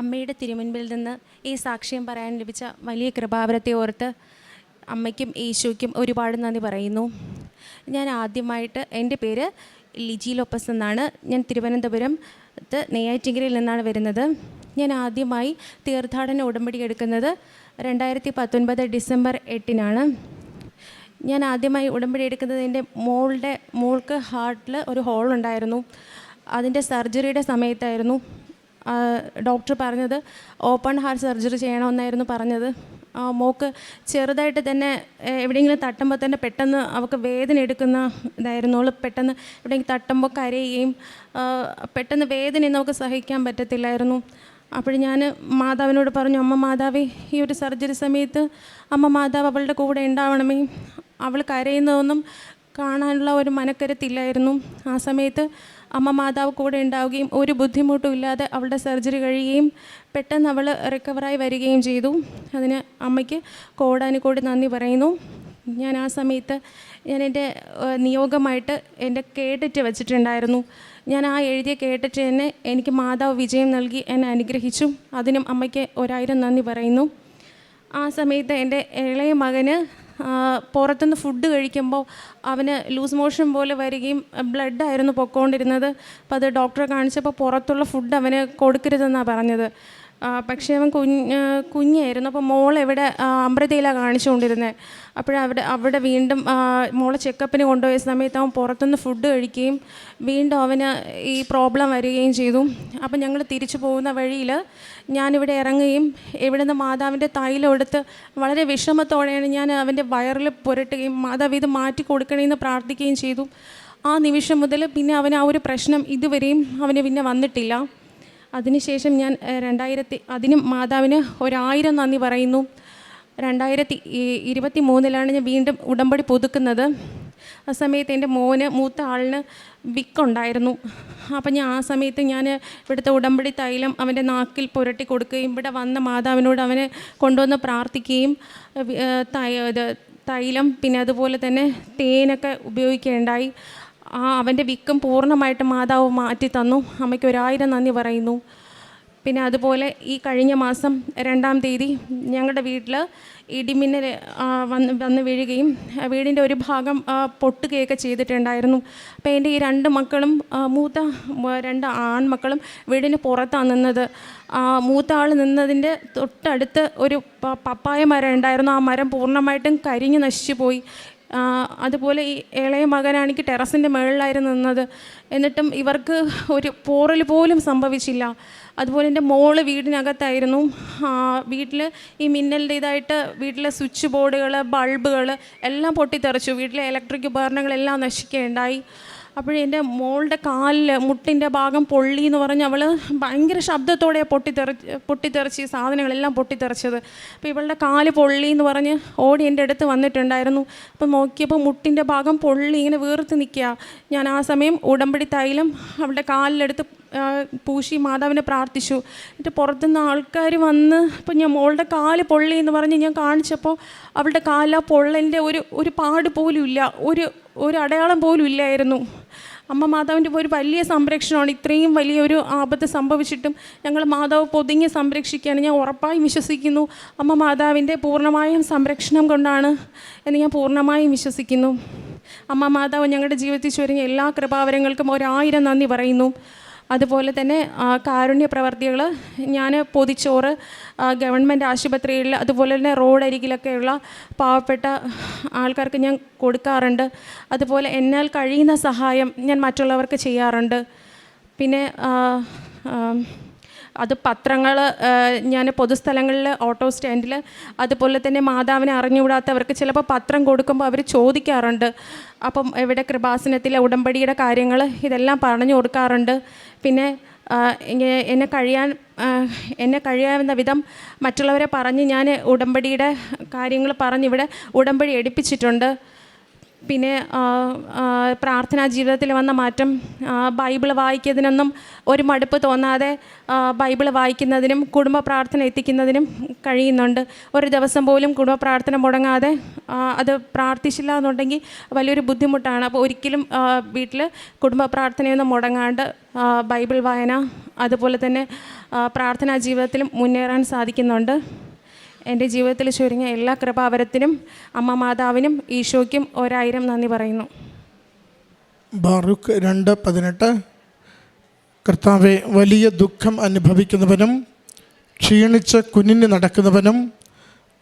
അമ്മയുടെ തിരുമുൻപിൽ നിന്ന് ഈ സാക്ഷ്യം പറയാൻ ലഭിച്ച വലിയ കൃപാവരത്തെ ഓർത്ത് അമ്മയ്ക്കും ഈശോയ്ക്കും ഒരുപാട് നന്ദി പറയുന്നു. ഞാൻ ആദ്യമായിട്ട് എന്റെ പേര് ലിജി ലോപ്പസ് എന്നാണ്. ഞാൻ തിരുവനന്തപുരം നെയ്യാറ്റിങ്കരയിൽ നിന്നാണ് വരുന്നത്. ഞാൻ ആദ്യമായി തീർത്ഥാടന ഉടമ്പടി എടുക്കുന്നത് രണ്ടായിരത്തി പത്തൊൻപത് ഡിസംബർ എട്ടിനാണ്. ഞാൻ ആദ്യമായി ഉടമ്പടി എടുക്കുന്നത് എന്റെ മോളുടെ മോൾക്ക് ഹാർട്ടിൽ ഒരു ഹോൾ ഉണ്ടായിരുന്നു അതിന്റെ സർജറിയുടെ സമയത്തായിരുന്നു. ഡോക്ടർ പറഞ്ഞത് ഓപ്പൺ ഹാർട്ട് സർജറി ചെയ്യണമെന്നായിരുന്നു പറഞ്ഞത്. മോക്ക് ചെറുതായിട്ട് തന്നെ എവിടെയെങ്കിലും തട്ടുമ്പോൾ തന്നെ പെട്ടെന്ന് അവൾക്ക് വേദന എടുക്കുന്ന ഇതായിരുന്നു അവൾ പെട്ടെന്ന് എവിടെയെങ്കിലും തട്ടുമ്പോൾ കരയുകയും പെട്ടെന്ന് വേദനയൊന്നും നമുക്ക് സഹിക്കാൻ പറ്റത്തില്ലായിരുന്നു. അപ്പോൾ ഞാൻ മാതാവിനോട് പറഞ്ഞു അമ്മ മാതാവേ ഈ ഒരു സർജറി സമയത്ത് അമ്മ മാതാവ് അവളുടെ കൂടെ ഉണ്ടാവണമേ. അവൾ കരയുന്നതൊന്നും കാണാനുള്ള ഒരു മനക്കരുത്തില്ലായിരുന്നു. ആ സമയത്ത് അമ്മ മാതാവ് കൂടെ ഉണ്ടാവുകയും ഒരു ബുദ്ധിമുട്ടും ഇല്ലാതെ അവളുടെ സർജറി കഴിയുകയും പെട്ടെന്ന് അവൾ റിക്കവറായി വരികയും ചെയ്തു. അതിന് അമ്മയ്ക്ക് കോടാനുകോടി നന്ദി പറയുന്നു. ഞാൻ ആ സമയത്ത് ഞാൻ എന്റെ നിയോഗമായിട്ട് എന്റെ കേട്ടിട്ട് വെച്ചിട്ടുണ്ടായിരുന്നു. ഞാൻ ആ എഴുതിയ കേട്ടിട്ട് തന്നെ എനിക്ക് മാതാവ് വിജയം നൽകി എന്നെ അനുഗ്രഹിച്ചു. അതിനും അമ്മയ്ക്ക് ഒരായിരം നന്ദി പറയുന്നു. ആ സമയത്ത് എന്റെ ഇളയ മകന് പുറത്തുനിന്ന് ഫുഡ് കഴിക്കുമ്പോൾ അവന് ലൂസ് മോഷൻ പോലെ വരികയും ബ്ലഡായിരുന്നു പൊക്കോണ്ടിരുന്നത്. അപ്പോൾ അത് ഡോക്ടറെ കാണിച്ചപ്പോൾ പുറത്തുള്ള ഫുഡ് അവന് കൊടുക്കരുതെന്നാണ് പറഞ്ഞത്. പക്ഷേ അവൻ കുഞ്ഞ് കുഞ്ഞായിരുന്നു. അപ്പോൾ മോൾ എവിടെ അമൃതയിലാണ് കാണിച്ചുകൊണ്ടിരുന്നത് അപ്പോഴവിടെ അവിടെ വീണ്ടും മോളെ ചെക്കപ്പിന് കൊണ്ടുപോയ സമയത്ത് അവൻ പുറത്തുനിന്ന് ഫുഡ് കഴിക്കുകയും വീണ്ടും അവന് ഈ പ്രോബ്ലം വരികയും ചെയ്തു. അപ്പം ഞങ്ങൾ തിരിച്ചു പോകുന്ന വഴിയിൽ ഞാനിവിടെ ഇറങ്ങുകയും ഇവിടുന്ന് മാതാവിന്റെ തൈലം എടുത്ത് വളരെ വിഷമത്തോടെയാണ് ഞാൻ അവന്റെ വയറിൽ പുരട്ടുകയും മാതാവ് ഇത് മാറ്റി കൊടുക്കണമെന്ന് പ്രാർത്ഥിക്കുകയും ചെയ്തു. ആ നിമിഷം മുതൽ പിന്നെ അവന് ആ ഒരു പ്രശ്നം ഇതുവരെയും അവന് പിന്നെ വന്നിട്ടില്ല. അതിനുശേഷം ഞാൻ രണ്ടായിരത്തി അതിനും മാതാവിന് ഒരായിരം നന്ദി പറയുന്നു. രണ്ടായിരത്തി ഇരുപത്തി മൂന്നിലാണ് ഞാൻ വീണ്ടും ഉടമ്പടി പുതുക്കുന്നത്. ആ സമയത്ത് എന്റെ മോന് മൂത്ത ആളിന് വിക്കുണ്ടായിരുന്നു. അപ്പം ഞാൻ ആ സമയത്ത് ഞാൻ ഇവിടുത്തെ ഉടമ്പടി തൈലം അവന്റെ നാക്കിൽ പുരട്ടി കൊടുക്കുകയും ഇവിടെ വന്ന മാതാവിനോട് അവനെ കൊണ്ടുവന്ന് പ്രാർത്ഥിക്കുകയും തൈലം പിന്നെ അതുപോലെ തന്നെ തേനൊക്കെ ഉപയോഗിക്കുകയുണ്ടായി. ആ അവന്റെ വിക്കം പൂർണമായിട്ട് മാതാവ് മാറ്റി തന്നു. അമ്മയ്ക്ക് ഒരായിരം നന്ദി പറയുന്നു. പിന്നെ അതുപോലെ ഈ കഴിഞ്ഞ മാസം രണ്ടാം തീയതി ഞങ്ങളുടെ വീട്ടിൽ ഇടിമിന്നൽ വന്ന് വന്ന് വീഴുകയും വീടിന്റെ ഒരു ഭാഗം പൊട്ടുകയൊക്കെ ചെയ്തിട്ടുണ്ടായിരുന്നു. അപ്പോൾ എന്റെ ഈ രണ്ട് മക്കളും മൂത്ത രണ്ട് ആൺമക്കളും വീടിന് പുറത്താണ് നിന്നത്. മൂത്ത ആൾ നിന്നതിന്റെ തൊട്ടടുത്ത് ഒരു പപ്പായ മരം ഉണ്ടായിരുന്നു. ആ മരം പൂർണമായിട്ടും കരിഞ്ഞു നശിച്ചു പോയി. അതുപോലെ ഈ ഇളയ മകനാണെങ്കിൽ ടെറസിന്റെ മുകളിലായിരുന്നു നിന്നത്. എന്നിട്ടും ഇവർക്ക് ഒരു പോറൽ പോലും സംഭവിച്ചില്ല. അതുപോലെ എന്റെ മോൾ വീടിനകത്തായിരുന്നു. വീട്ടിൽ ഈ മിന്നലിന്റെ ഇതായിട്ട് വീട്ടിലെ സ്വിച്ച് ബോർഡുകൾ ബൾബുകൾ എല്ലാം പൊട്ടിത്തെറിച്ചു. വീട്ടിലെ ഇലക്ട്രിക് ഉപകരണങ്ങളെല്ലാം നശിക്കുകയുണ്ടായി. അപ്പോഴെന്റെ മോളുടെ കാലിൽ മുട്ടിന്റെ ഭാഗം പൊള്ളി എന്ന് പറഞ്ഞ് അവൾ ഭയങ്കര ശബ്ദത്തോടെ പൊട്ടിത്തെറി പൊട്ടിത്തെറിച്ച് സാധനങ്ങളെല്ലാം പൊട്ടിത്തെറിച്ചത്. അപ്പോൾ ഇവളുടെ കാൽ പൊള്ളി എന്ന് പറഞ്ഞ് ഓടി എന്റെ അടുത്ത് വന്നിട്ടുണ്ടായിരുന്നു. അപ്പോൾ നോക്കിയപ്പോൾ മുട്ടിന്റെ ഭാഗം പൊള്ളി ഇങ്ങനെ വീർത്ത് നിൽക്കുക. ഞാൻ ആ സമയം ഉടമ്പടി തൈലം അവളുടെ കാലിലെടുത്ത് പൂശി മാതാവിനെ പ്രാർത്ഥിച്ചു. എന്നിട്ട് പുറത്തുനിന്ന് ആൾക്കാർ വന്ന് ഇപ്പം ഞാൻ മോളുടെ കാൽ പൊള്ളി എന്ന് പറഞ്ഞ് ഞാൻ കാണിച്ചപ്പോൾ അവളുടെ കാല പൊള്ളലിന്റെ ഒരു ഒരു പാട് പോലും ഇല്ല. ഒരു ഒരു അടയാളം പോലും ഇല്ലായിരുന്നു. അമ്മ മാതാവിന്റെ ഒരു വലിയ സംരക്ഷണമാണ്. ഇത്രയും വലിയൊരു ആപത്ത് സംഭവിച്ചിട്ടും ഞങ്ങൾ മാതാവ് പൊതിഞ്ഞ് സംരക്ഷിക്കുകയാണ്. ഞാൻ ഉറപ്പായും വിശ്വസിക്കുന്നു. അമ്മ മാതാവിന്റെ പൂർണമായും സംരക്ഷണം കൊണ്ടാണ് എന്ന് ഞാൻ പൂർണമായും വിശ്വസിക്കുന്നു. അമ്മ മാതാവ് ഞങ്ങളുടെ ജീവിതത്തിൽ ചൊരിഞ്ഞ എല്ലാ കൃപാവരങ്ങൾക്കും ഒരായിരം നന്ദി പറയുന്നു. അതുപോലെ തന്നെ കാരുണ്യ പ്രവർത്തികൾ ഞാൻ പൊതിച്ചോറ് ഗവൺമെന്റ് ആശുപത്രികളിൽ അതുപോലെ തന്നെ റോഡരികിലൊക്കെയുള്ള പാവപ്പെട്ട ആൾക്കാർക്ക് ഞാൻ കൊടുക്കാറുണ്ട്. അതുപോലെ എന്നാൽ കഴിയുന്ന സഹായം ഞാൻ മറ്റുള്ളവർക്ക് ചെയ്യാറുണ്ട്. പിന്നെ അത് പത്രങ്ങൾ ഞാൻ പൊതുസ്ഥലങ്ങളിൽ ഓട്ടോ സ്റ്റാൻഡിൽ അതുപോലെ തന്നെ മാതാവിനെ അറിഞ്ഞുകൂടാത്തവർക്ക് ചിലപ്പോൾ പത്രം കൊടുക്കുമ്പോൾ അവർ ചോദിക്കാറുണ്ട്. അപ്പം ഇവിടെ കൃപാസനത്തിലെ ഉടമ്പടിയുടെ കാര്യങ്ങൾ ഇതെല്ലാം പറഞ്ഞു കൊടുക്കാറുണ്ട്. പിന്നെ എന്നെ കഴിയാൻ എന്നെ കഴിയാവുന്ന വിധം മറ്റുള്ളവരെ പറഞ്ഞ് ഞാൻ ഉടമ്പടിയുടെ കാര്യങ്ങൾ പറഞ്ഞ് ഇവിടെ ഉടമ്പടി എടുപ്പിച്ചിട്ടുണ്ട്. പിന്നെ പ്രാർത്ഥനാ ജീവിതത്തിൽ വന്ന മാറ്റം ബൈബിൾ വായിക്കുന്നതിനൊന്നും ഒരു മടുപ്പ് തോന്നാതെ ബൈബിൾ വായിക്കുന്നതിനും കുടുംബ പ്രാർത്ഥന എത്തിക്കുന്നതിനും കഴിയുന്നുണ്ട്. ഒരു ദിവസം പോലും കുടുംബ പ്രാർത്ഥന മുടങ്ങാതെ അത് പ്രാർത്ഥിച്ചില്ല എന്നുണ്ടെങ്കിൽ വലിയൊരു ബുദ്ധിമുട്ടാണ്. അപ്പോൾ ഒരിക്കലും വീട്ടിൽ കുടുംബ പ്രാർത്ഥനയൊന്നും മുടങ്ങാണ്ട് ബൈബിൾ വായന അതുപോലെ തന്നെ പ്രാർത്ഥനാ ജീവിതത്തിലും മുന്നേറാൻ സാധിക്കുന്നുണ്ട്. എന്റെ ജീവിതത്തിൽ ചുരുങ്ങിയ എല്ലാ കൃപാവരത്തിനും അമ്മ മാതാവിനും ഈശോയ്ക്കും ഒരായിരം നന്ദി പറയുന്നു. ബാറുക്ക് രണ്ട് പതിനെട്ട്. കർത്താവെ വലിയ ദുഃഖം അനുഭവിക്കുന്നവനും ക്ഷീണിച്ച് കുനിഞ്ഞ് നടക്കുന്നവനും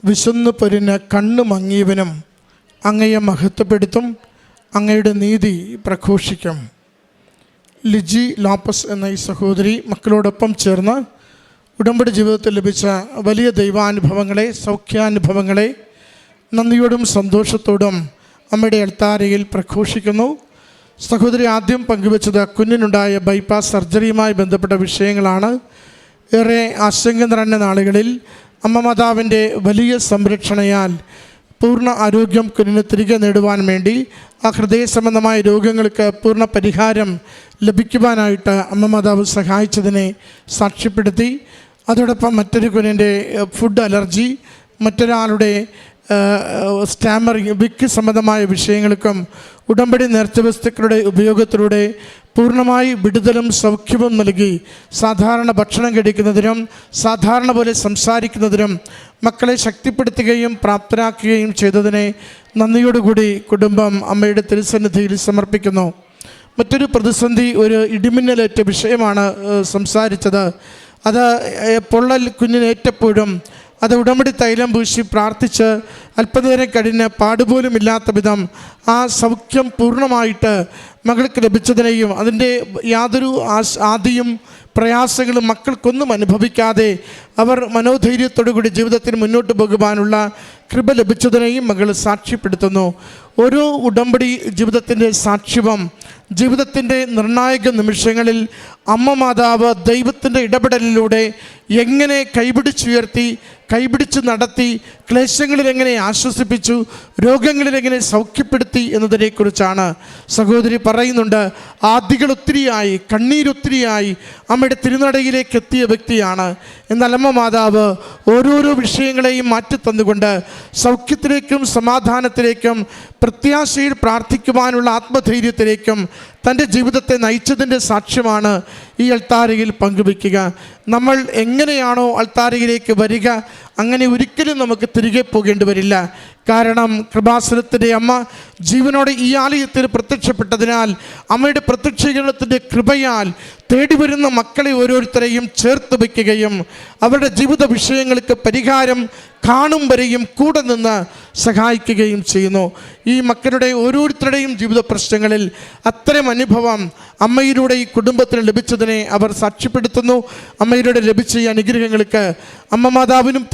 വിശന്നു പൊരിന് കണ്ണു മങ്ങിയവനും അങ്ങയെ മഹത്വപ്പെടുത്തും അങ്ങയുടെ നീതി പ്രഘോഷിക്കും. ലിജി ലോപ്പസ് എന്ന ഈ സഹോദരി മക്കളോടൊപ്പം ചേർന്ന് ഉടമ്പടി ജീവിതത്തിൽ ലഭിച്ച വലിയ ദൈവാനുഭവങ്ങളെ സൗഖ്യാനുഭവങ്ങളെ നന്ദിയോടും സന്തോഷത്തോടും അമ്മയുടെ അൾത്താരയിൽ പ്രഘോഷിക്കുന്നു. സഹോദരി ആദ്യം പങ്കുവച്ചത് കുഞ്ഞിനുണ്ടായ ബൈപ്പാസ് സർജറിയുമായി ബന്ധപ്പെട്ട വിഷയങ്ങളാണ്. ഏറെ ആശങ്ക നിറഞ്ഞ നാളുകളിൽ അമ്മ മാതാവിന്റെ വലിയ സംരക്ഷണയാൽ പൂർണ ആരോഗ്യം കുഞ്ഞിന് തിരികെ നേടുവാൻ വേണ്ടി ആ ഹൃദയ സംബന്ധമായ രോഗങ്ങൾക്ക് പൂർണ പരിഹാരം ലഭിക്കുവാനായിട്ട് അമ്മ മാതാവ് സഹായിച്ചതിനെ സാക്ഷ്യപ്പെടുത്തി. അതോടൊപ്പം മറ്റൊരു കുഞ്ഞിന്റെ ഫുഡ് അലർജി മറ്റൊരാളുടെ സ്റ്റാമറിങ് വിക്ക് സംബന്ധമായ വിഷയങ്ങൾക്കും ഉടമ്പടി നേർച്ച വസ്തുക്കളുടെ ഉപയോഗത്തിലൂടെ പൂർണമായി വിടുതലും സൗഖ്യവും നൽകി സാധാരണ ഭക്ഷണം കഴിക്കുന്നതിനും സാധാരണ പോലെ സംസാരിക്കുന്നതിനും മക്കളെ ശക്തിപ്പെടുത്തുകയും പ്രാപ്തരാക്കുകയും ചെയ്തതിനെ നന്ദിയോടുകൂടി കുടുംബം അമ്മയുടെ തിരുസന്നിധിയിൽ സമർപ്പിക്കുന്നു. മറ്റൊരു പ്രതിസന്ധി ഒരു ഇടിമിന്നലേറ്റ വിഷയമാണ് സംസാരിച്ചത്. അത് പൊള്ളൽ കുഞ്ഞിനേറ്റപ്പോഴും അത് ഉടമ്പടി തൈലം പൂശി പ്രാർത്ഥിച്ച് അല്പനേരം കഴിഞ്ഞ് പാടുപോലും ഇല്ലാത്ത വിധം ആ സൗഖ്യം പൂർണമായിട്ട് മകൾക്ക് ലഭിച്ചതിനെയും അതിന്റെ യാതൊരു ആദിയും പ്രയാസങ്ങളും മക്കൾക്കൊന്നും അനുഭവിക്കാതെ അവർ മനോധൈര്യത്തോടുകൂടി ജീവിതത്തിൽ മുന്നോട്ട് പോകുവാനുള്ള കൃപ ലഭിച്ചതിനെയും മകൾ സാക്ഷ്യപ്പെടുത്തുന്നു. ഓരോ ഉടമ്പടി ജീവിതത്തിന്റെ സാക്ഷ്യവും ജീവിതത്തിന്റെ നിർണായക നിമിഷങ്ങളിൽ അമ്മ മാതാവ് ദൈവത്തിന്റെ ഇടപെടലിലൂടെ എങ്ങനെ കൈപിടിച്ചുയർത്തി കൈപിടിച്ച് നടത്തി ക്ലേശങ്ങളിൽ എങ്ങനെ ആശ്വസിപ്പിച്ചു രോഗങ്ങളിൽ എങ്ങനെ സൗഖ്യപ്പെടുത്തി എന്നതിനെക്കുറിച്ചാണ് സഹോദരി പറയുന്നുണ്ട്. ആദികൾ ഒത്തിരിയായി കണ്ണീരൊത്തിരിയായി അമ്മയുടെ തിരുനടയിലേക്ക് എത്തിയ വ്യക്തിയാണ്. എന്നാൽ അമ്മ മാതാവ് ഓരോരോ വിഷയങ്ങളെയും മാറ്റി തന്നുകൊണ്ട് സൗഖ്യത്തിലേക്കും സമാധാനത്തിലേക്കും പ്രത്യാശയിൽ പ്രാർത്ഥിക്കുവാനുള്ള ആത്മധൈര്യത്തിലേക്കും തന്റെ ജീവിതത്തെ നയിച്ചതിന്റെ സാക്ഷ്യമാണ് ഈ അൾത്താരയിൽ പങ്കുവയ്ക്കുക. നമ്മൾ എങ്ങനെയാണോ അൾത്താരയിലേക്ക് വരിക അങ്ങനെ ഒരിക്കലും നമുക്ക് തിരികെ പോകേണ്ടി വരില്ല. കാരണം കൃപാസനത്തിന്റെ അമ്മ ജീവനോടെ ഈ ആലയത്തിൽ പ്രത്യക്ഷപ്പെട്ടതിനാൽ അമ്മയുടെ പ്രത്യക്ഷീകരണത്തിന്റെ കൃപയാൽ തേടി വരുന്ന മക്കളെ ഓരോരുത്തരെയും ചേർത്ത് വയ്ക്കുകയും അവരുടെ ജീവിത വിഷയങ്ങൾക്ക് പരിഹാരം കാണും വരെയും കൂടെ നിന്ന് സഹായിക്കുകയും ചെയ്യുന്നു. ഈ മക്കളുടെ ഓരോരുത്തരുടെയും ജീവിത പ്രശ്നങ്ങളിൽ അത്തരം അനുഭവം അമ്മയിലൂടെ ഈ കുടുംബത്തിന് ലഭിച്ചതിനെ അവർ സാക്ഷ്യപ്പെടുത്തുന്നു. അമ്മയിലൂടെ ലഭിച്ച ഈ അനുഗ്രഹങ്ങൾക്ക് അമ്മ മാതാവിനും